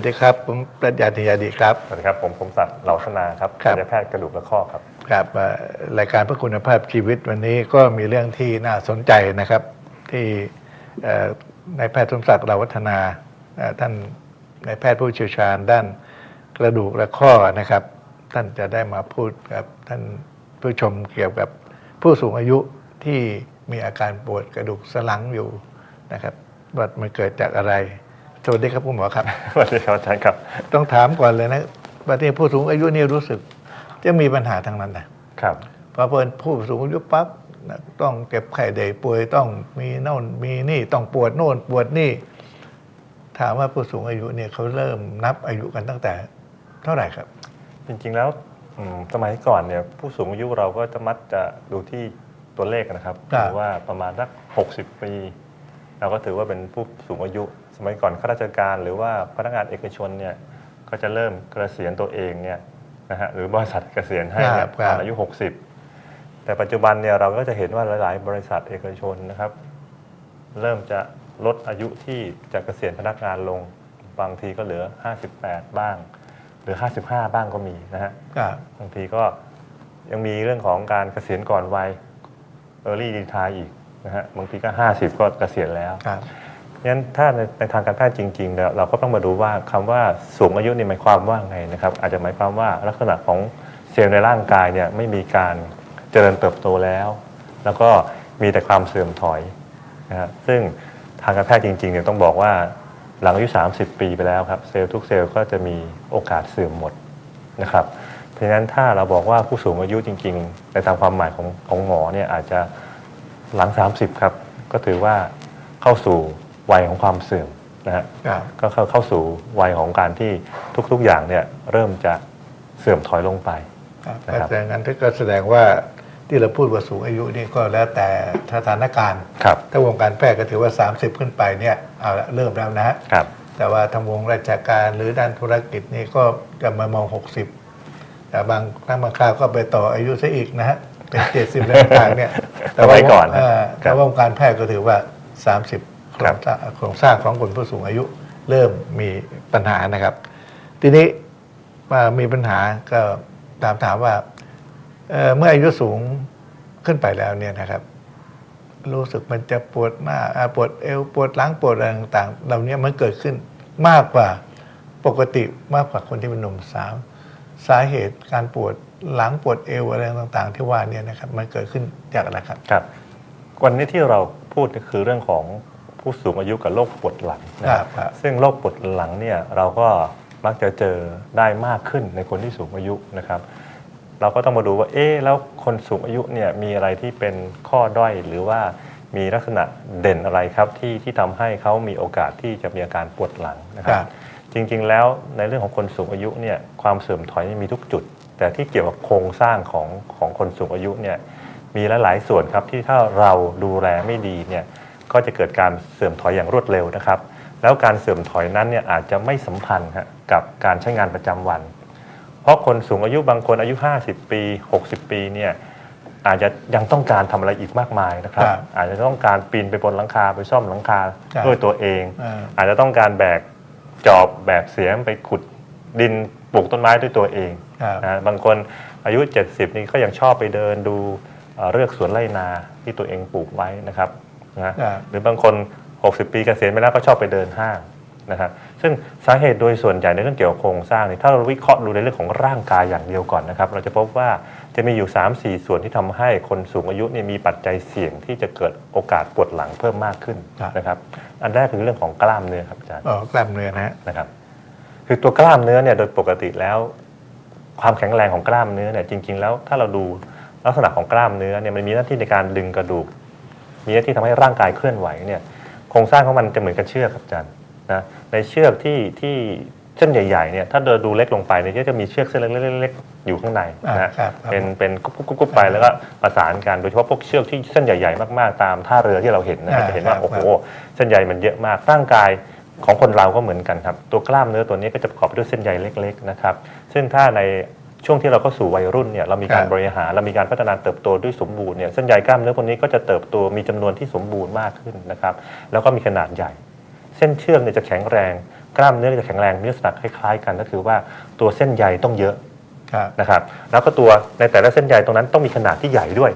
สวัสดีครับ ผมปรัชญาธียาดีครับ สวัสดีครับ ผมคมสัตว์เหล่าธนาครับครับศัลยแพทย์กระดูกและข้อครับครับเอ่อรายการเพื่อคุณภาพชีวิตวันนี้ก็มีเรื่องที่น่าสนใจนะครับ ที่เอ่อนายแพทย์สมศักดิ์เหลาวัฒนาเอ่อท่านนายแพทย์ผู้เชี่ยวชาญด้านกระดูกและข้อนะครับ ท่านจะได้มาพูดกับท่านผู้ชมเกี่ยวกับผู้สูงอายุที่มีอาการปวดกระดูกสันหลังอยู่นะครับว่ามันเกิดจากอะไรส วัสดีครับคุณหมอครับสวัสดีครับอาจารย์ครับ ต้องถามก่อนเลยนะประเทศผู้สูงอายุนี่รู้สึก จะมีปัญหาทางนั้นนะครับพอเพิ่นผู้สูงอายุปั๊บนะต้องเจ็บไข้ได้ป่วยต้องมีโน่นมีนี่ต้องปวดโน่นปวดนี่ ถามว่าผู้สูงอายุเนี่ยเขาเริ่มนับอายุกันตั้งแต่เท่าไหร่ครับ จริงๆแล้วอืมสมัยก่อนเนี่ยผู้สูงอายุเราก็จะมักจะดูที่ตัวเลขนะครับครับหรือว่าประมาณสัก60 ปี เราก็ถือว่าเป็นผู้สูงอายุ สมัยก่อนข้าราชการหรือว่าพนักงานเอกชนเนี่ยก็จะเริ่มเกษียณตัวเองเนี่ยนะฮะหรือบริษัทเกษียณให้เนี่ยครับตอนอายุ 60 แต่ปัจจุบันเนี่ยเราก็จะเห็นว่าหลาย ๆ บริษัทเอกชนนะครับ เริ่มจะลดอายุที่จะเกษียณพนักงานลงบางทีก็เหลือ 58 บ้าง หรือ 55 บ้างก็มีนะฮะครับบางทีก็ยังมีเรื่องของการเกษียณก่อนวัย early retire อีกนะฮะบางทีก็ 50 ก็เกษียณแล้วครับ งั้นถ้าในทางการแพทย์จริงๆเนี่ยเราก็ต้องมาดูว่าคำว่าสูงอายุนี่หมายความว่าไงนะครับ อาจจะหมายความว่าลักษณะของเซลล์ในร่างกายเนี่ยไม่มีการเจริญเติบโตแล้ว แล้วก็มีแต่ความเสื่อมถอยนะฮะซึ่งทางการแพทย์จริงๆเนี่ยต้องบอกว่าหลังอายุ 30 ปีไปแล้วครับเซลล์ทุกเซลล์ก็จะมีโอกาสเสื่อมหมดนะครับเพราะฉะนั้นถ้าเราบอกว่าผู้สูงอายุจริงๆในตามความหมายของของหมอเนี่ยอาจจะหลัง 30 ครับ ก็ถือว่าเข้าสู่ วัยของความเสื่อมนะฮะครับก็เข้าเข้าสู่วัยของการที่ทุกๆอย่างเนี่ยเริ่มจะเสื่อมถอยลงไปครับนะครับแต่งั้นก็แสดงว่าที่เราพูดว่าสูงอายุนี่ก็แล้วแต่สถานการณ์ครับถ้าวงการแพทย์ก็ถือว่า 30 ขึ้นไปเนี่ยเอาละเริ่มแล้วนะครับแต่ว่าทางวงราชการหรือด้านธุรกิจนี่ก็จะมามอง 60 แต่บางครั้งบางคราวก็ไปต่ออายุซะอีกนะฮะเป็น70แล้วต่างๆเนี่ยเอาไว้ก่อนนะเอครัแต่บว่าวงการแพทย์ก็ถือว่า 30โครงสร้างโครงสร้างของคนผู้สูงอายุเริ่มมีปัญหานะครับ ทีนี้มามีปัญหาก็ถามถามว่าเอ่อเมื่ออายุสูงขึ้นไปแล้วเนี่ยนะครับ รู้สึกมันจะปวดหน้าอ่าปวดเอวปวดหลังปวดอะไรต่างๆ เหล่านี้มันเกิดขึ้นมากกว่าปกติมากกว่าคนที่เป็นหนุ่มสาว สาเหตุการปวดหลังปวดเอวอะไรต่างๆ ที่ว่าเนี่ยนะครับ มันเกิดขึ้นจากอะไรครับ ครับ วันนี้ที่เราพูดก็คือเรื่องของ ผู้สูงอายุกับโรคปวดหลังนะคครัรับบครับซึ่งโรคปวดหลังเนี่ยเราก็มักจะเจอได้มากขึ้นในคนที่สูงอายุนะครับเราก็ต้องมาดูว่าเอ๊ะแล้วคนสูงอายุเนี่ยมีอะไรที่เป็นข้อด้อยหรือว่ามีลักษณะเด่นอะไรครับที่ที่ทำให้เขามีโอกาสที่จะมีอาการปวดหลังนะคครัรับบจริงๆแล้วในเรื่องของคนสูงอายุเนี่ยความเสื่อมถอยนี่มีทุกจุด แต่ที่เกี่ยวกับโครงสร้างของของคนสูงอายุเนี่ยมีหลายๆส่วนครับที่ถ้าเราดูแลไม่ดีเนี่ย ก็จะเกิดการเสื่อมถอยอย่างรวดเร็วนะครับ แล้วการเสื่อมถอยนั้นเนี่ยอาจจะไม่สัมพันธ์ฮะกับการใช้งานประจำวัน เพราะคนสูงอายุบางคนอายุ 50 ปี 60 ปีเนี่ยอาจจะยังต้องการทำอะไรอีกมากมายนะครับครับ อาจจะต้องการปีนไปบนหลังคาไปซ่อมหลังคาครับด้วยตัวเองอ่าอาจจะต้องการแบกจอบแบกเสียมไปขุดดินปลูกต้นไม้ด้วยตัวเองครับนะบางคนอายุ 70 นี่ก็ยังชอบไปเดินดูเอ่อเรือกสวนไร่นาที่ตัวเองปลูกไว้นะครับ นะครับหรือบางคน 60 ปีเกษียณไปแล้วก็ชอบไปเดินห้างนะครับซึ่งสาเหตุโดยส่วนใหญ่ในเรื่องเกี่ยวกับโครงสร้างเนี่ยถ้าเราวิเคราะห์ดูในเรื่องของร่างกายอย่างเดียวก่อนนะครับ เราจะพบว่าจะมีอยู่ 3-4 ส่วนที่ทำให้คนสูงอายุเนี่ยมีปัจจัยเสี่ยงที่จะเกิดโอกาสปวดหลังเพิ่มมากขึ้นครับนะครับ อันแรกคือเรื่องของกล้ามเนื้อครับอาจารย์อ๋อกล้ามเนื้อนะฮะนะครับ คือตัวกล้ามเนื้อเนี่ยโดยปกติแล้ว ความแข็งแรงของกล้ามเนื้อเนี่ยจริง ๆ แล้วถ้าเราดูลักษณะของกล้ามเนื้อเนี่ยมันมีหน้าที่ในการดึงกระดูก มีหน้าที่ทำให้ร่างกายเคลื่อนไหวเนี่ยโครงสร้างของมันจะเหมือนกับเชือกครับอาจารย์นะในเชือกที่ที่เส้นใหญ่ๆเนี่ยถ้าเดินดูเล็กลงไปเนี่ยก็จะมีเชือกเส้นเล็กๆๆอยู่ข้างในนะอ่าครับครับเป็นเป็นกุ๊บกุ๊บกุ๊บไปแล้วก็ประสานกันโดยเฉพาะพวกเชือกที่เส้นใหญ่ๆมากๆตามท่าเรือที่เราเห็นนะอ่าจะเห็นว่าครับโอ้โหเส้นใยมันเยอะมากร่างกายของคนเราก็เหมือนกันครับตัวกล้ามเนื้อตัวนี้ก็จะประกอบไปด้วยเส้นใยเล็ก ๆ นะครับ ซึ่งถ้าใน ช่วงที่เราเข้าสู่วัยรุ่นเนี่ยเรามีการครับบริหารเรามีการพัฒนาเติบโตด้วยสมบูรณ์เนี่ยเส้นใยกล้ามเนื้อพวกนี้ก็จะเติบโตมีจำนวนที่สมบูรณ์มากขึ้นนะครับ แล้วก็มีขนาดใหญ่ เส้นเชือกเนี่ยจะแข็งแรง กล้ามเนื้อจะแข็งแรงมีลักษณะคล้ายๆ กันก็คือว่าตัวเส้นใยต้องเยอะครับนะครับแล้วก็ตัวในแต่ละเส้นใยตรงนั้นต้องมีขนาดที่ใหญ่ด้วย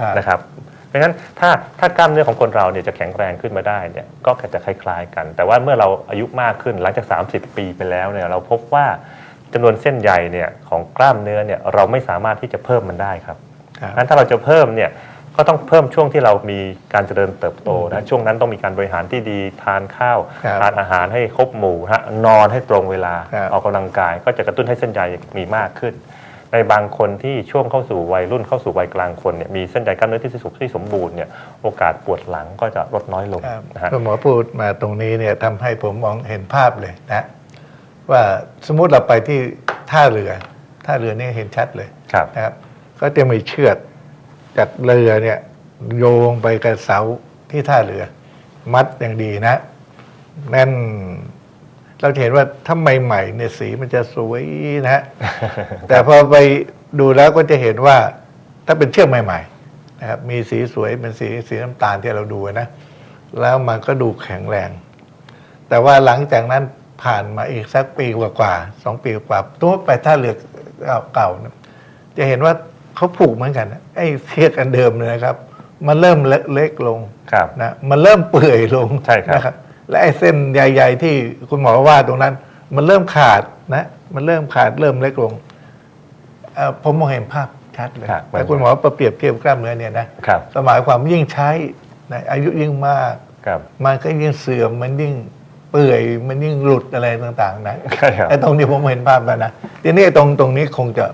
ครับนะครับเพราะฉะนั้นถ้าถ้ากล้ามเนื้อของคนเราเนี่ยจะแข็งแรงขึ้นมาได้เนี่ยก็จะคล้ายๆกัน แต่ว่าเมื่อเราอายุมากขึ้นหลังจาก 30 ปีไปแล้วเนี่ยเราพบว่า จำนวนเส้นใยเนี่ยของกล้ามเนื้อเนี่ยเราไม่สามารถที่จะเพิ่มมันได้ครับครับงั้นถ้าเราจะเพิ่มเนี่ยก็ต้องเพิ่มช่วงที่เรามีการเจริญเติบโตนะช่วงนั้นต้องมีการบริหารที่ดีทานข้าวครับทานอาหารให้ครบหมู่ฮะนอนให้ตรงเวลาครับออกกำลังกาย ก็จะกระตุ้นให้เส้นใยมีมากขึ้น ในบางคนที่ช่วงเข้าสู่วัยรุ่นเข้าสู่วัยกลางคนเนี่ยมีเส้นใยกล้ามเนื้อที่สุขที่สมบูรณ์เนี่ยโอกาสปวดหลังก็จะลดน้อยลงครับนะฮะคุณหมอพูดมาตรงนี้เนี่ยทำให้ผมมองเห็นภาพเลยนะ ว่าสมมุติเราไปที่ท่าเรือ ท่าเรือนี่เห็นชัดเลยครับ นะครับ ก็จะมีเชือกจากเรือเนี่ยโยงไปกับเสาที่ท่าเรือ มัดอย่างดีนะแน่นเราจะเห็นว่าถ้าใหม่ๆเนี่ยสีมันจะสวยนะฮะแต่พอไปดูแล้วก็จะเห็นว่าถ้าเป็นเชือกใหม่ ๆ นะครับ มีสีสวยเป็นสีสีน้ำตาลที่เราดูนะ แล้วมันก็ดูแข็งแรง แต่ว่าหลังจากนั้น ผ่านมาอีกสักปีกว่าๆสองปีกว่าตัวไปท่าเรือเก่าๆนะจะเห็นว่าเขาผูกเหมือนกันนะไอ้เชือกอันเดิมเลยนะครับ มันเริ่มเล็กลงครับนะมันเริ่มเปื่อยลงใช่ครับนะและไอ้เส้นใหญ่ๆที่คุณหมอว่าตรงนั้น มันเริ่มขาดนะ มันเริ่มขาดเริ่มเล็กลงเอ่อผมมองเห็นภาพชัดเลยครับแต่คุณหมอประเปรียบเทียบกล้ามเนื้อเนี่ยนะครับสมัยความยิ่งใช้นะอายุยิ่งมากครับมันก็ยิ่งเสื่อมมันยิ่ง เปื่อยมันยิ่งหลุดอะไรต่างๆนะใช่ครับ ไอ้ตรงนี้ผมเห็นภาพแล้วนะ ทีนี้ตรงตรงนี้คงจะ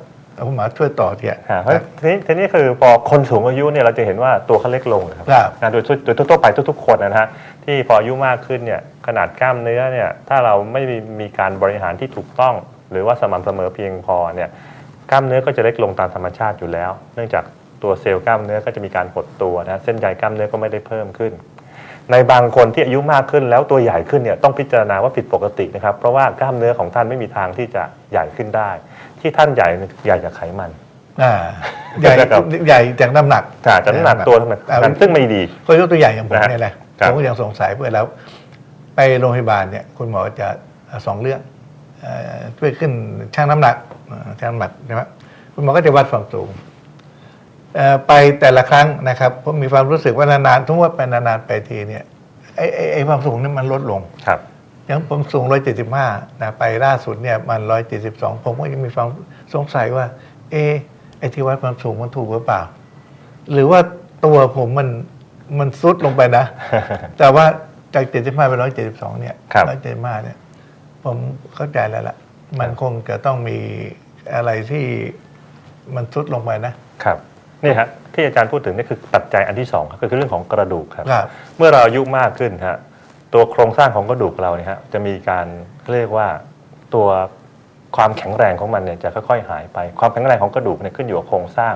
คุณหมอช่วยต่อเทียฮะเพราะทีนี้ทีนี้คือพอคนสูงอายุเนี่ยเราจะเห็นว่าตัวเขาเล็กลงนะครับครับนะโดยทั่วโดยทั่วๆไปทุกๆ คนนะฮะที่พออายุมากขึ้นเนี่ยขนาดกล้ามเนื้อเนี่ยถ้าเราไม่มีมีการบริหารที่ถูกต้อง หรือว่าสม่ำเสมอเพียงพอเนี่ยกล้ามเนื้อก็จะเล็กลงตามธรรมชาติอยู่แล้ว เนื่องจากตัวเซลล์กล้ามเนื้อก็จะมีการหดตัวนะเส้นใยกล้ามเนื้อก็ไม่ได้เพิ่มขึ้น ในบางคนที่อายุมากขึ้นแล้วตัวใหญ่ขึ้นเนี่ยต้องพิจารณาว่าผิดปกตินะครับ เพราะว่ากล้ามเนื้อของท่านไม่มีทางที่จะใหญ่ขึ้นได้ ที่ท่านใหญ่ใหญ่จากไขมันอ่าใหญ่นะครับ ใหญ่จากน้ำหนักค่ะจากน้ำหนักตัวทำไมอ่า ซึ่งไม่ดี ก็ยกตัวอย่างอย่างผมนะฮะเนี่ยแหละครัผบ มก็ยังสงสัยเพื่อแล้ว ไปโรงพยาบาลเนี่ย คุณหมอจะเอ่อสองเรื่องเอ่อช่วยขึ้นช่างน้ำหนักเอ่อช่างน้ำหนักใช่ไหมคุณหมอก็จะวัดความสูงเอ่อ ไปแต่ละครั้งนะครับผมมีความรู้สึกว่านานๆทุกว่าไปนานๆไปทีเนี่ยไอ้ไอ้ไอ้ความสูงนี่มันลดลงครับอย่างผมสูง 175 นะไปล่าสุดเนี่ยมัน 172 ผมก็ยังมีความสงสัยว่า เอะไอ้ที่วัดความสูงมันถูกหรือเปล่า หรือว่าตัวผมมันมันซุดลงไปนะ แต่ว่าจาก 75 ไป 172 เนี่ยครับ175 เนี่ย ผมเข้าใจแล้วล่ะ มันคงจะต้องมีอะไรที่มันซุดลงไปนะครับ นี่ฮะที่อาจารย์พูดถึงนี่คือปัจจัยอันที่สองครับก็คือเรื่องของกระดูกครับ ครับ เมื่อเราอายุมากขึ้นฮะตัวโครงสร้างของกระดูกเราเนี่ยฮะจะมีการเรียกว่าตัวความแข็งแรงของมันเนี่ยจะค่อยๆหายไป ความแข็งแรงของกระดูกเนี่ยขึ้นอยู่กับโครงสร้าง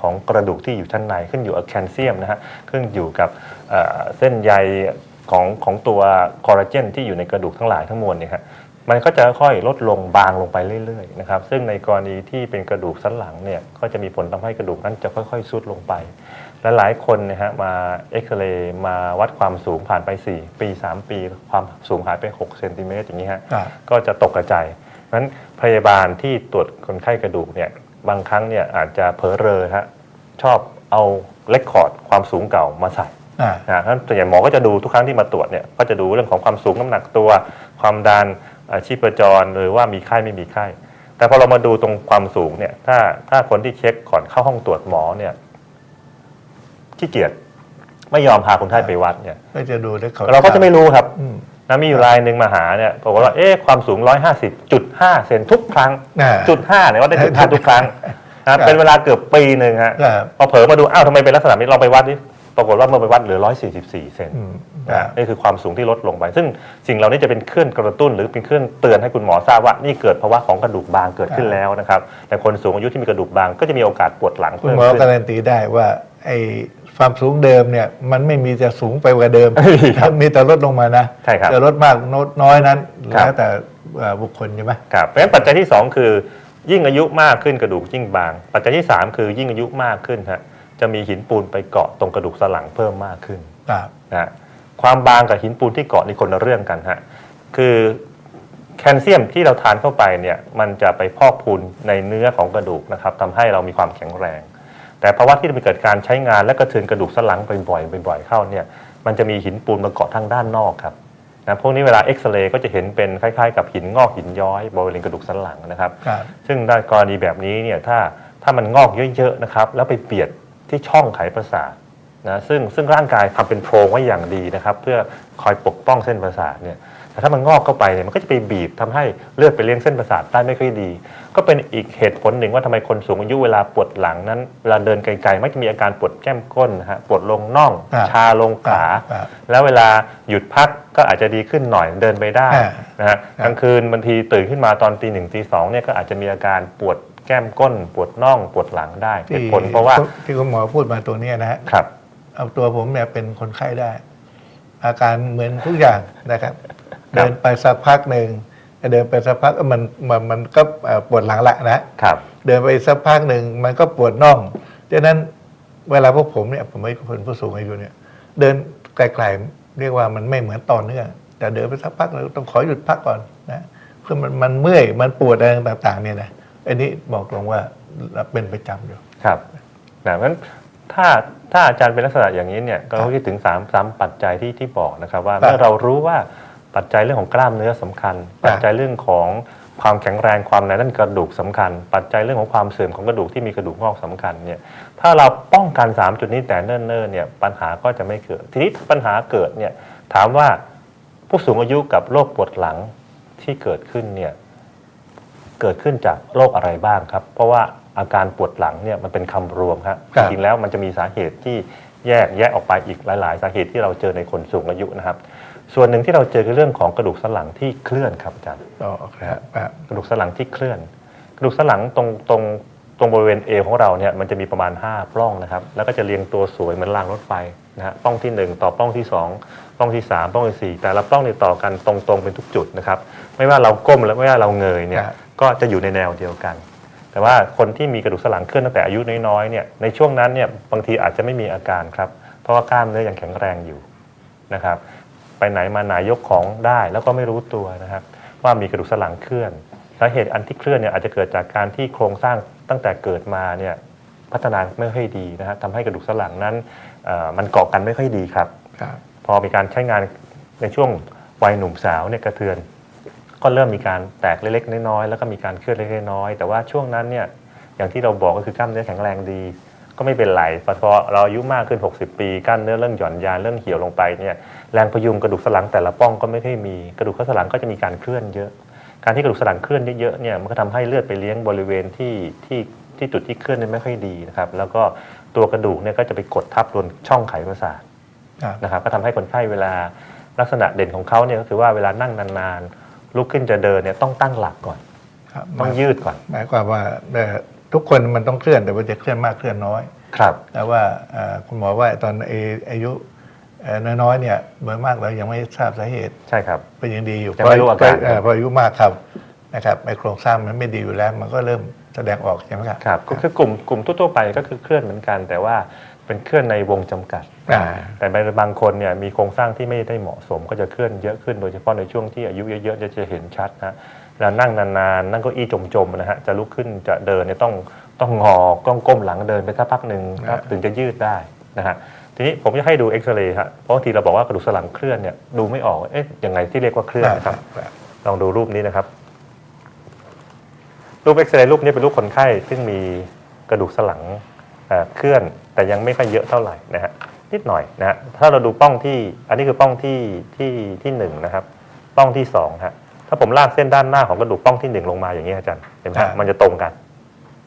ของกระดูกที่อยู่ชั้นในขึ้นอยู่กับแคลเซียมนะฮะขึ้นอยู่กับเอ่อเส้นใยของของตัวคอลลาเจนที่อยู่ในกระดูกทั้งหลายทั้งมวลเนี่ยฮะ มันก็จะค่อยๆลดลงบางลงไปเรื่อยๆนะครับซึ่งในกรณีที่เป็นกระดูกสันหลังเนี่ยก็จะมีผลทำให้กระดูกนั้นจะค่อยๆซุดลงไป และหลายคนเนะฮะมาเอ็กซเรย์มาวัดความสูงผ่านไป 4 ปี 3 ปี ความสูงหายไป6เซนติเมตรอย่างนี้ฮะครับก็จะตกกระจายเพราะฉะนั้นพยาบาลที่ตรวจคนไข้กระดูกเนี่ยบางครั้งเนี่ยอาจจะเผลอเรอฮะชอบเอาเลคคอร์ดความสูงเก่ามาใส่อ่านะท่านส่วนใหญ่หมอก็จะดูทุกครั้งที่มาตรวจเนี่ยก็จะดูเรื่องของความสูงน้ำหนักตัว ความดันอ่า ชีพจรหรือว่ามีไข้ไม่มีไข้ แต่พอเรามาดูตรงความสูงเนี่ยถ้าถ้าคนที่เช็คก่อนเข้าห้องตรวจหมอเนี่ยขี้เกียจไม่ยอมพาคนไข้ไปวัดเนี่ยก็จะดูได้เขาเราก็จะไม่รู้ครับอืมนะมีอยู่รายหนึ่งมาหาเนี่ยบอกว่าเอ๊ะความสูง 150.5 เซนทุกครั้งอ่าจุดห้าเนี่ยว่าได้จุดห้าทุกครั้งนะเป็นเวลาเกือบปีหนึ่งฮะครับพอเผลอมาดูอ้าวทำไมเป็นลักษณะนี้เราไปวัดนี่ ปรากฏว่าเมื่อไปวัดเหลือ 144 เซนอืมนะนี่คือความสูงที่ลดลงไป ซึ่งสิ่งเหล่านี้จะเป็นเครื่องกระตุ้น หรือเป็นเครื่องเตือนให้คุณหมอทราบว่านี่เกิดภาวะของกระดูกบางเกิดขึ้นแล้วนะครับ แต่คนสูงอายุที่มีกระดูกบางก็จะมีโอกาสปวดหลังคุณเพิ่มหมอขึ้นการันตีได้ว่าไอ้ความสูงเดิมเนี่ยมันไม่มีจะสูงไปกว่าเดิมไม่มีครับมีแต่ลดลงมานะใช่ครับจะลดมากลดน้อยนั้นครับแล้วแต่เอ่อบุคคลใช่ไหมครับเพราะฉะนั้นปัจจัยที่ 2 คือ ยิ่งอายุมากขึ้นกระดูกยิ่งบาง ปัจจัยที่ 3 คือยิ่งอายุมากขึ้นฮะ จะมีหินปูนไปเกาะตรงกระดูกสันหลังเพิ่มมากขึ้นครับนะฮะความบางกับหินปูนที่เกาะนี่คนละเรื่องกันฮะคือแคลเซียมที่เราทานเข้าไปเนี่ยมันจะไปพอกพูนในเนื้อของกระดูกนะครับทำให้เรามีความแข็งแรง แต่ภาวะที่มันเกิดการใช้งานและกระเทือนกระดูกสันหลังบ่อยๆบ่อยๆเข้าเนี่ยมันจะมีหินปูนมาเกาะทางด้านนอกครับนะพวกนี้เวลาเอ็กซเรย์ก็จะเห็นเป็นคล้ายๆ กับหินงอกหินย้อยบริเวณกระดูกสันหลังนะครับครับซึ่งในกรณีแบบนี้เนี่ยถ้าถ้ามันงอกเยอะๆนะครับแล้วไปเบียด ที่ช่องไขประสาทนะซึ่งซึ่งร่างกายทำเป็นโพรงไว้อย่างดีนะครับ เพื่อคอยปกป้องเส้นประสาทเนี่ยแต่ถ้ามันงอกเข้าไปเนี่ยมันก็จะไปบีบทำให้เลือดไปเลี้ยงเส้นประสาทได้ไม่ค่อยดี ก็เป็นอีกเหตุผลหนึ่งว่าทำไมคนสูงอายุเวลาปวดหลังนั้นเวลาเดินไกลๆมักจะมีอาการปวดแก้มก้นนะฮะปวดลงน่องครับชาลงขาครับแล้วเวลาหยุดพักก็อาจจะดีขึ้นหน่อยเดินไปได้อ่านะฮะครับกลางคืนบางทีตื่นขึ้นมาตอนตีหนึ่งตีสองเนี่ยก็อาจจะมีอาการปวด แก้มก้นปวดน่องปวดหลังได้เหตุผลเพราะว่าที่คุณหมอพูดมาตัวเนี้ยนะฮะครับ เอาตัวผมเนี่ยเป็นคนไข้ได้ อาการเหมือนทุกอย่างนะครับ เดินไปสักพักหนึ่งเดินไปสักพักเอ้อมันมันมันก็เอ่อปวดหลังละนะครับ เดินไปสักพักหนึ่งมันก็ปวดน่องดังนั้นเวลาพวกผมเนี่ยผมไม่เป็นผู้สูงอายุเนี่ย เดินไกลๆเรียกว่ามันไม่เหมือนต่อเนื่องแต่เดินไปสักพักเราต้องขอหยุดพักก่อนนะเพื่อมันมันเมื่อยมันปวดอะไรต่างๆเนี่ยนะ อันนี้บอกตรงว่าเป็นประจำอยู่ ครับนะเพราะฉะนั้นถ้าถ้าอาจารย์เป็นลักษณะอย่างนี้เนี่ยก็ต้องคิดถึง3ามสามปัจจัยที่ที่บอกนะครับ ว่าครับเมื่อเรารู้ว่าปัจจัยเรื่องของกล้ามเนื้อสำคัญ ปัจจัยเรื่องของความแข็งแรงความหนาแน่นกระดูกสำคัญ ปัจจัยเรื่องของความเสื่อมของกระดูกที่มีกระดูกงอกสำคัญเนี่ยถ้าเราป้องกัน 3 จุดนี้แต่เนิ่นๆเนี่ยปัญหาก็จะไม่เกิด ทีนี้ปัญหาเกิดเนี่ยถามว่าผู้สูงอายุกับโรคปวดหลังที่เกิดขึ้นเนี่ย เกิดขึ้นจากโรคอะไรบ้างครับ เพราะว่าอาการปวดหลังเนี่ยมันเป็นคำรวมครับครัจบริงๆแล้วมันจะมีสาเหตุที่แยกแยกออกไปอีกหลาย ๆ สาเหตุที่เราเจอในคนสูงอายุนะครับ ส่วนหนึ่งที่เราเจอคือเรื่องของกระดูกสันหลังที่เคลื่อนครับอาจารย์อ๋อครับครับกระดูกสันหลังที่เคลื่อน กระดูกสันหลังตรงตรง ตรงบริเวณเอวของเราเนี่ยมันจะมีประมาณ 5 ปล้องนะครับ แล้วก็จะเรียงตัวสวยเหมือนรางรถไฟนะฮะปล้องที่ 1 ต่อปล้องที่ 2 ปล้องที่ 3 ปล้องที่4แต่ละปล้องเนี่ยต่อกันตรงๆเป็นทุกจุดนะครับ ไม่ว่าเราก้มและไม่ว่าเราเงยเนี่ยครับ ก็จะอยู่ในแนวเดียวกัน แต่ว่าคนที่มีกระดูกสันหลังเคลื่อนตั้งแต่อายุน้อยๆเนี่ยในช่วงนั้นเนี่ยบางทีอาจจะไม่มีอาการครับ เพราะว่ากล้ามเนื้อยังแข็งแรงอยู่นะครับ ไปไหนมาไหนยกของได้แล้วก็ไม่รู้ตัวนะครับ ว่ามีกระดูกสันหลังเคลื่อนสาเหตุอันที่เคลื่อนเนี่ยอาจจะเกิดจากการที่โครงสร้าง ตั้งแต่เกิดมาเนี่ยพัฒนาไม่ค่อยดีนะฮะทำให้กระดูกสันหลังนั้นเอ่อมันเกาะกันไม่ค่อยดีครับครับพอมีการใช้งานในช่วงวัยหนุ่มสาวเนี่ยกระเทือน ก็เริ่มมีการแตกเล็กๆน้อยๆแล้วก็มีการเคลื่อนเล็กๆน้อยๆแต่ว่าช่วงนั้นเนี่ยอย่างที่เราบอกก็คือกล้ามเนื้อแข็งแรงดี ก็ไม่เป็นไรพอเราอายุมากขึ้น 60 ปีกล้ามเนื้อเริ่มหย่อนยานเริ่มเหี่ยวลงไปเนี่ยแรงพยุงกระดูกสันหลังแต่ละป้องก็ไม่ค่อยมีกระดูกสันหลังก็จะมีการเคลื่อนเยอะ การที่กระดูกสันหลังเคลื่อนเยอะๆเนี่ยมันก็ทำให้เลือดไปเลี้ยงบริเวณที่ที่ที่จุดที่เคลื่อนเนี่ยไม่ค่อยดีนะครับแล้วก็ตัวกระดูกเนี่ยก็จะไปกดทับบนช่องไขประสาทครับนะครับก็ทำให้คนไข้เวลาลักษณะเด่นของเขาเนี่ยก็คือว่าเวลานั่งนานๆลุกขึ้นจะเดินเนี่ยต้องตั้งหลักก่อนครับต้องยืดก่อน หมายความว่าเอ่อทุกคนมันต้องเคลื่อนแต่ว่าจะเคลื่อนมากเคลื่อนน้อย ครับแต่ว่าเอ่อคุณหมอว่าตอนอาอายุเอ่อ น้อยๆเนี่ยโดยมากเรายังไม่ทราบสาเหตุใช่ครับเป็นยังดีอยู่ยังไม่รู้อาการเพออายุมากครับนะครับไอโครงสร้างมันไม่ดีอยู่แล้ว มันก็เริ่มแสดงออกใช่ไหมครับครับก็คือกลุ่มกลุ่มทั่วๆไปก็คือเคลื่อนเหมือนกัน แต่ว่าเป็นเคลื่อนในวงจำกัดอ่าแต่บางคนเนี่ยมีโครงสร้างที่ไม่ได้เหมาะสม ก็จะเคลื่อนเยอะขึ้นโดยเฉพาะในช่วงที่อายุเยอะๆจะจะเห็นชัดนะแล้วนั่งนานๆนั่งเก็อี้จมๆนะฮะจะลุกขึ้นจะเดินเนี่ยต้องต้องงอต้องก้มหลังเดินไปสักพักหนึ่งครับถึงจะยืดได้นะฮะ ทีนี้ผมจะให้ดูเอ็กซเรย์ครับเพราะบางทีเราบอกว่ากระดูกสันหลังเคลื่อนเนี่ยดูไม่ออกว่าเอ๊ะยังไงที่เรียกว่าเคลื่อนนะครับครับ ลองดูรูปนี้นะครับ รูปเอ็กซเรย์รูปนี้เป็นรูปคนไข้ ซึ่งมีกระดูกสันหลังเอ่อเคลื่อน แต่ยังไม่ค่อยเยอะเท่าไหร่นะฮะนิดหน่อยนะฮะถ้าเราดูป้องที่อันนี้คือป้องที่ที่ที่หนึ่งนะครับ ป้องที่สองฮะถ้าผมลากเส้นด้านหน้าของกระดูกป้องที่หนึ่งลงมาอย่างนี้อาจารย์เห็นไหมฮะมันจะตรงกัน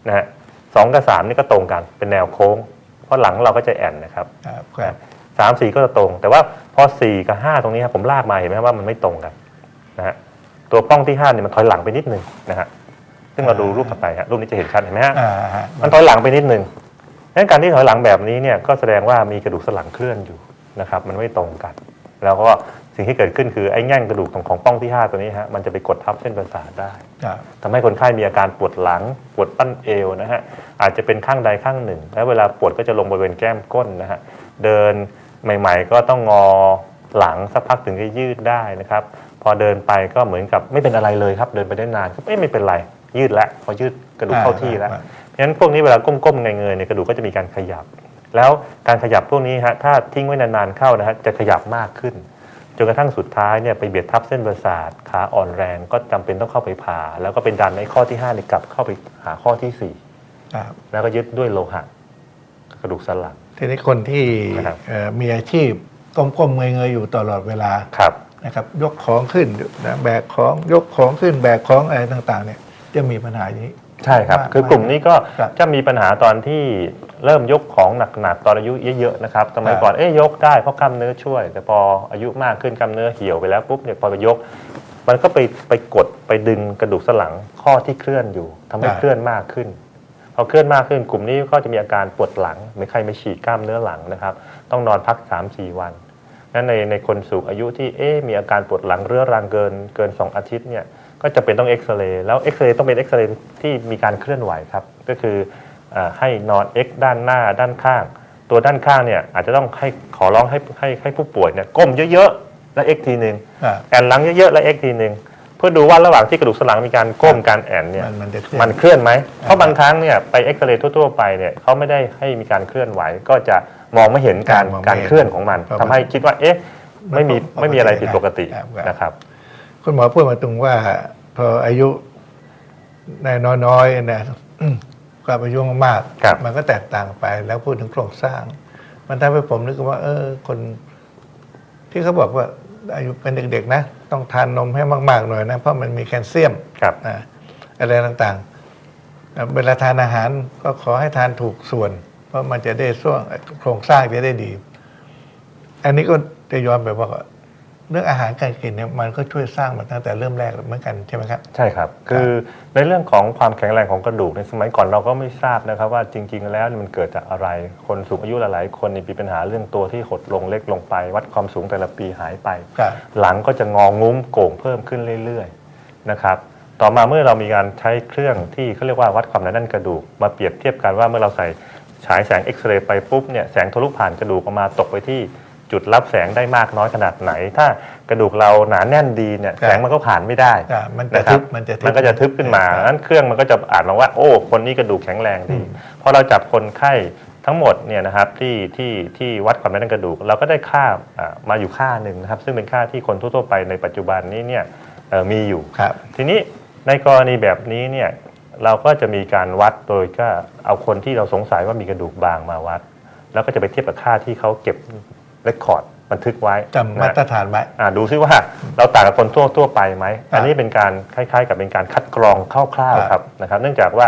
นะฮะสองกับสามนี่ก็ตรงกันเป็นแนวโค้งเพ ราะหลังเราก็จะแอนนะครับครับครับสามสี่ก็จะตรง แต่ว่าพอสี่กับห้าตรงนี้ครับผมลากมาเห็นไหมว่ามันไม่ตรงกันนะฮะตัวป้องที่ห้าเนี่ยมันถอยหลังไปนิดนึงนะฮะซึ่งเราดูรูปถัดไปฮะรูปนี้จะเห็นชัดเห็นไหมฮะอ่าฮะมันถอยหลังไปนิดนึงงั้นการที่ถอยหลังแบบนี้เนี่ยก็แสดงว่ามีกระดูกสันหลังเคลื่อนอยู่นะครับ มันไม่ตรงกัน แล้วก็ สิ่งที่เกิดขึ้นคือไอ้แง่งกระดูกของของป้องที่ห้าตัวนี้ฮะมันจะไปกดทับเส้นประสาทได้ครับทำให้คนไข้มีอาการปวดหลัง ปวดปั้นเอวนะฮะอาจจะเป็นข้างใดข้างหนึ่ง แล้วเวลาปวดก็จะลงบริเวณแก้มก้นนะฮะเดินใหม่ ๆ ก็ต้องงอหลังสักพักถึงจะยืดได้นะครับพอเดินไปก็เหมือนกับไม่เป็นอะไรเลยครับ เดินไปได้นานก็เอ๊ะไม่เป็นไรยืดแล้วพอยืดกระดูกเข้าที่แล้วอ่าเพราะฉะนั้นพวกนี้เวลาก้มๆเงยๆเนี่ยกระดูกก็จะมีการขยับ แล้วการขยับพวกนี้ฮะถ้าทิ้งไว้นานๆเข้านะฮะจะขยับมากขึ้นจ นกระทั่งสุดท้ายเนี่ยไปเบียดทับเส้นประสาทขาอ่อนแรงก็จำเป็นต้องเข้าไปผ่า แล้วก็เป็นดันในข้อที่5นี่กลับเข้าไปหาข้อทีสี่ครับ4แล้วก็ยึดด้วยโลหะกระดูกสันหลังทีนี้คนที่นะครับเอ่อมีอาชีพก้มๆเงยๆอยู่ตลอดเวลาครับนะครับยกของขึ้นนะแบกของยกของขึ้นแบกของอะไรต่างๆเนี่ยจะมีปัญหาอย่างนี้ ใช่ครับ มากคือกลุ่มนี้ก็ครับจะมีปัญหาตอนที่เริ่มยกของหนักๆตอนอายุเยอะๆนะครับสมัยครับก่อนเอ๊ยยกได้เพราะกล้ามเนื้อช่วย แต่พออายุมากขึ้นกล้ามเนื้อเหี่ยวไปแล้วปุ๊บเนี่ยพอไปยก มันก็ไปไปกดไปดึงกระดูกสันหลังข้อที่เคลื่อนอยู่ทำให้เคลื่อนมากขึ้น พอเคลื่อนมากขึ้นกลุ่มนี้ก็จะมีอาการปวดหลังเหมือนใครไม่ฉีกกล้ามเนื้อหลังนะครับ ต้องนอนพัก 3-4 วัน นั้นในในคนสูงอายุที่เอ๊ะมีอาการปวดหลังเรื้อรังเกินเกิน 2 อาทิตย์เนี่ย ก็จะเป็นต้องเอ็กซเรย์แล้วเอ็กซเรย์ต้องเป็นเอ็กซเรย์ที่มีการเคลื่อนไหวครับ ก็คืออาให้นอนเอ็กด้านหน้าด้านข้าง ตัวด้านข้างเนี่ยอาจจะต้องให้ขอร้องให้ให้ให้ผู้ป่วยเนี่ยก้มเยอะๆแล้วเอ็กทีหนึ่งครับแอนหลังเยอะๆแล้วเอ็กทีหนึ่งเพื่อดูว่าระหว่างที่กระดูกสันหลังมีการก้มการแอนเนี่ยมันมันจะเคลื่อนมันเคลื่อนไหมเพราะบางครั้งเนี่ยไปเอ็กซเรย์ทั่วๆไปเนี่ยเขาไม่ได้ให้มีการเคลื่อนไหว ก็จะมองไม่เห็นการมองไม่การเห็นเคลื่อนของมันเพราะทำให้คิดว่าเอ๊ะไม่มีมันก็ไม่มีอะไรผิดปกติครับครับนะครับ คุณหมอพูดมาตรงว่า พออายุในน้อยๆนะกับอายุมากๆครับมันก็แตกต่างไป แล้วพูดถึงโครงสร้าง มันทำให้ผมนึกว่า เออ คน ที่เขาบอกว่า อายุเป็นเด็กๆนะต้องทานนมให้มากๆหน่อยนะเพราะมันมีแคลเซียมครับนะอะไรต่างๆเอ่อเวลาทานอาหารก็ขอให้ทานถูกส่วน เพราะมันจะได้ส่วงโครงสร้างจะได้ดี อันนี้ก็จะย้อนไปว่า เรื่องอาหารการกินเนี่ยมันก็ช่วยสร้างมาตั้งแต่เริ่มแรกเหมือนกันใช่ไหมครับใช่ครับ คือในเรื่องของความแข็งแรงของกระดูกในสมัยก่อนเราก็ไม่ทราบนะครับว่าจริง ๆ แล้วมันเกิดจากอะไรคนสูงอายุหลายๆคนนี่มีปัญหาเรื่องตัวที่หดลงเล็กลงไป วัดความสูงแต่ละปีหายไปครับหลังก็จะงองุ้มโก่งเพิ่มขึ้นเรื่อยๆนะครับต่อมาเมื่อเรามีการใช้เครื่องที่เขาเรียกว่าวัดความหนาแน่นกระดูก มาเปรียบเทียบกันว่าเมื่อเราใส่ฉายแสงเอ็กซเรย์ไปปุ๊บเนี่ยแสงทะลุผ่านกระดูกออกมาตกไปที่ จุดรับแสงได้มากน้อยขนาดไหน ถ้ากระดูกเราหนาแน่นดีเนี่ยครับแสงมันก็ผ่านไม่ได้ครับมันจะนะครัทึบบมันจะทึบมันก็จะทึบขึ้นมาครับนั้นเครื่องมันก็จะอ่านมาว่า โอ้ คนนี้กระดูกแข็งแรงดีอืมพอเราจับคนไข้ทั้งหมดเนี่ยนะครับที่ที่ที่วัดความหนาแน่นกระดูก เราก็ได้ค่าอ่ามาอยู่ค่าหนึ่งนะครับ ซึ่งเป็นค่าที่คนทั่ว ๆ ไปในปัจจุบันนี้เนี่ยเอ่อมีอยู่ครับทีนี้ในกรณีแบบนี้เนี่ยเราก็จะมีการวัดโดยก็เอาคนที่เราสงสัยว่ามีกระดูกบางมาวัด แล้วก็จะไปเทียบกับค่าที่เขาเก็บ เรคคอร์ดบันทึกไว้จำมาตรฐานไว้อ่าดูซิว่าเราต่างกับคนทั่วทั่วไปไหม อันนี้เป็นการคล้ายๆ กับเป็นการคัดกรองคร่าวๆครับนะครับ เนื่องจากว่า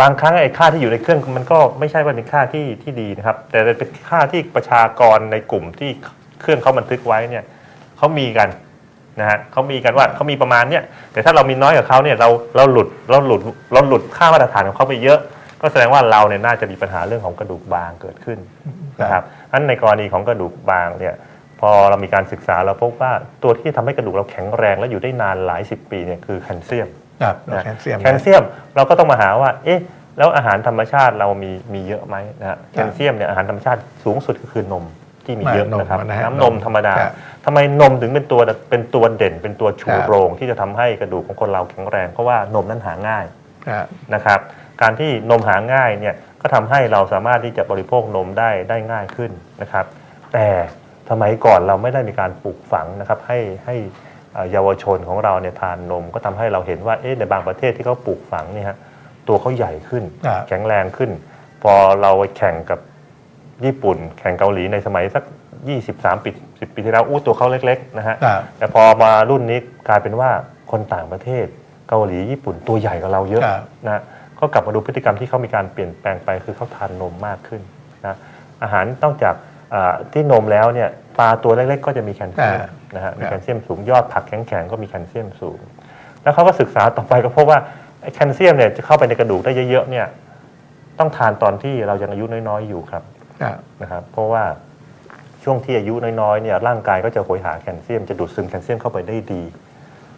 บางครั้งไอ้ค่าที่อยู่ในเครื่องมันก็ไม่ใช่ว่าเป็นค่าที่ที่ดีนะครับ แต่เป็นค่าที่ประชากรในกลุ่มที่เครื่องเขาบันทึกไว้เนี่ยเขามีกันนะฮะเขามีกันว่าเขามีประมาณเนี้ยแต่ถ้าเรามีน้อยกว่าเขาเนี่ยเราเราหลุดเราหลุดเราหลุดค่ามาตรฐานของเขาไปเยอะ ก็แสดงว่าเราเนี่ยน่าจะมีปัญหาเรื่องของกระดูกบางเกิดขึ้นนะครับ อันในกรณีของกระดูกบางเนี่ยพอเรามีการศึกษาเราพบว่าตัวที่ทำให้กระดูกเราแข็งแรงและอยู่ได้นานหลายสิบปีเนี่ยคือแคลเซียมครับนะแคลเซียมแคลเซียมเราก็ต้องมาหาว่า เอ๊ะแล้วอาหารธรรมชาติเรามีมีเยอะไหมนะฮะแคลเซียมเนี่ยอาหารธรรมชาติสูงสุดก็คือนมที่มีเยอะนะครับนมนะฮะน้ำนมธรรมดาครับทำไมนมถึงเป็นตัวเป็นตัวเด่น เป็นตัวชูครับโรง ที่จะทำให้กระดูกของคนเราแข็งแรงเพราะว่านมนั้นหาง่ายครับนะครับ การที่นมหาง่ายเนี่ย ก็ทำให้เราสามารถที่จะบริโภคนมได้ได้ง่ายขึ้นนะครับ แต่สมัยก่อนเราไม่ได้มีการปลูกฝังนะครับให้ให้เอ่อเยาวชนของเราเนี่ยทานนม ก็ทำให้เราเห็นว่าเอ๊ะในบางประเทศที่เขาปลูกฝังเนี่ยฮะตัวเขาใหญ่ขึ้นครับแข็งแรงขึ้น พอเราไปแข่งกับญี่ปุ่น แข่งเกาหลีในสมัยสัก 23ปี10 ปีที่แล้วอู้ตัวเขาเล็กๆนะฮะครับแต่พอมารุ่นนี้กลายเป็นว่าคนต่างประเทศเกาหลีญี่ปุ่นตัวใหญ่กว่าเราเยอะครับนะ ก็กลับมาดูพฤติกรรมที่เขามีการเปลี่ยนแปลงไปคือเขาทานนมมากขึ้นนะอาหารนอกจากอ่าที่นมแล้วเนี่ยปลาตัวเล็กๆ ก็จะมีแคลเซียมอ่านะฮะมีครับแคลเซียมสูงยอดผักแข็งๆก็มีแคลเซียมสูง แล้วเขาก็ศึกษาต่อไปก็พบว่าไอ้แคลเซียมเนี่ยจะเข้าไปในกระดูกได้เยอะๆเนี่ยต้องทานตอนที่เรายังอายุน้อยๆอยู่ครับครับนะครับเพราะว่าช่วงที่อายุน้อยๆเนี่ยร่างกายก็จะโหยหาแคลเซียมจะดูดซึมแคลเซียมเข้าไปได้ดี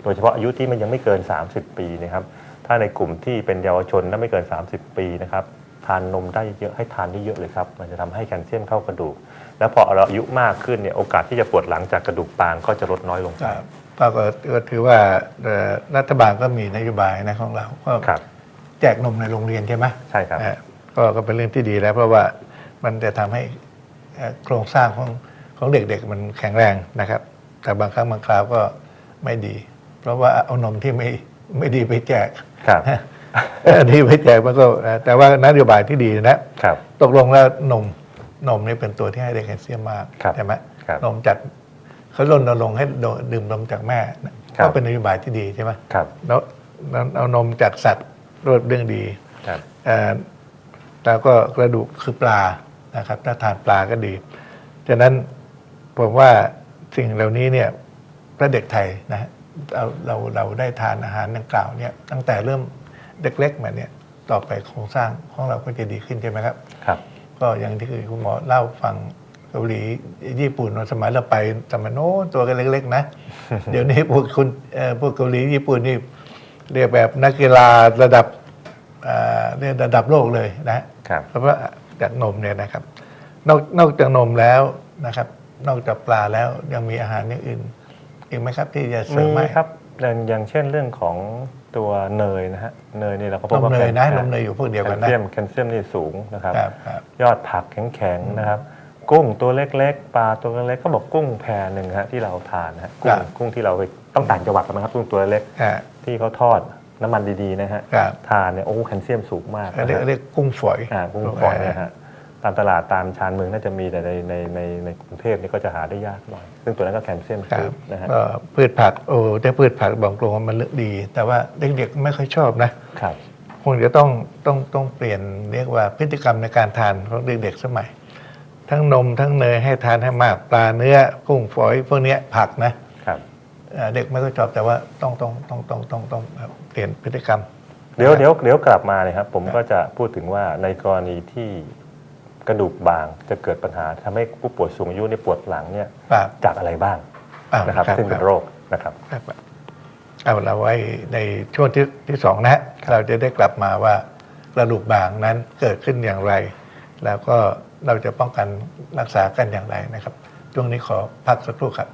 โดยเฉพาะอายุที่มันยังไม่เกิน 30 ปีนะครับ ถ้าในกลุ่มที่เป็นเยาวชนและไม่เกิน 30 ปีนะครับทานนมได้เยอะให้ทานได้เยอะเลยครับ มันจะทำให้แคลเซียมเข้ากระดูก แล้วพอเราอายุมากขึ้นเนี่ยโอกาสที่จะปวดหลังจากกระดูกบางก็จะลดน้อยลงครับก็ก็ก็ถือว่าเอ่อรัฐบาลก็มีนโยบายนะของเราก็ครับแจกนมในโรงเรียนใช่ไหมใช่ครับเอ่อก็ก็เป็นเรื่องที่ดีแล้วเพราะว่ามันจะทำให้เอ่อโครงสร้างของของเด็กๆมันแข็งแรงนะครับ แต่บางครั้งบางคราวก็ไม่ดี เพราะว่าเอานมที่ไม่ไม่ดีไปแจก ครับอันนี้ไปแจกมันก็เอ่อแต่ว่านโยบายที่ดีนะครับตกลงแล้วนมนมนี่เป็นตัวที่ให้ได้แคลเซียมมากครับใช่ไหมครับนมจากเขารณรงค์ให้โดดื่มนมจากแม่นะครับก็เป็นนโยบายที่ดีใช่ไหมครับแล้วแล้วเอานมจากสัตว์รวดเรื่องดีครับเอ่อแล้วก็กระดูกคือปลานะครับ ถ้าทานปลาก็ดีฉะนั้นผมว่าสิ่งเหล่านี้เนี่ยพระเด็กไทยนะฮะ เราเราเราได้ทานอาหารดังกล่าวเนี่ยตั้งแต่เริ่มเด็กเล็กมาเนี่ยต่อไปโครงสร้างของเราก็จะดีขึ้นใช่ไหมครับครับ ก็อย่างที่คุณหมอเล่าฟังเกาหลีญี่ปุ่นสมัยเราไปสมัยโน้นตัวกันเล็ก ๆ นะ เดี๋ยวนี้พวกคุณเอ่อพวกเกาหลีญี่ปุ่นนี่เรียกแบบนักกีฬาระดับเอ่อเรียกระดับโลกเลยนะครับเพราะว่าจากนมเนี่ยนะครับ นอกนอกจากนมแล้วนะครับ นอกจากปลาแล้วยังมีอาหารอย่างอื่น อีกไหมครับที่จะเสริมีมไหมครับอย่างอย่างเช่นเรื่องของตัวเนยนะฮะเนยนี่เราก็พนบมว่าเนยนะแคลนมเนยอยู่พวกเดียวแคกันลนะเซียมแคลเซียมนี่สูงนะครับครับครับยอดผักแข็งๆนะครับ กุ้งตัวเล็กๆ ปลาตัวเล็กๆก็บอกกุ้งแพรหนึ่งฮะที่เราทานนะฮะกุ้ครังบกุ้งที่เราไปต้องต่างจังหวัดกันนะครับกุ้งตัวเล็กอ่าที่เขาทอดน้ำมันดีๆนะฮะครับทานเนี่ยโอ้แคลเซียมสูงมากเรียกนะฮะเรียกกุ้งฝอยอ่ากุ้งฝอยเนี่ยฮะ ตามตลาดตามชานเมืองน่าจะมีแต่ในในในในกรุงเทพนี่ก็จะหาได้ยากหน่อย ซึ่งตัวนั้นก็แคลเซียมครัสูบงนะฮะก็พืชผักโอ้แต่พืชผักบอกตรงว่ามันเลือกดี แต่ว่าเด็กๆไม่ค่อยชอบนะครับคงจะต้องต้องต้องเปลี่ยนเรียกว่าพฤติกรรมในการทานของเด็กๆสมัย ทั้งนมทั้งเนยให้ทานให้มากปลาเนื้อกุ้งฝอยพวกเนี้ยผักนะครับเอ่อเด็กไม่ค่อยชอบแต่ว่าต้องต้องต้องต้องต้องต้องเปลี่ยนพฤติกรรมเดี๋ยวเดี๋ยวเดี๋ยวกลับมาเลยครับ ผมก็จะพูดถึงว่าในกรณีที่ กระดูกบางจะเกิดปัญหาทำให้ผู้ป่วยสูงอายุในยปวดหลังเนี่ยครับจากอะไรบ้างอ้าวนะครับครับซึ่งเป็นโรคนะครับครับเอาเราไว้ในช่วงที่ที่สองนะฮะเราจะได้กลับมาว่ากระดูกบางนั้นเกิดขึ้นอย่างไร แล้วก็เราจะป้องกันรักษากันอย่างไรนะครับช่วงนี้ขอพักสักครู่ครับ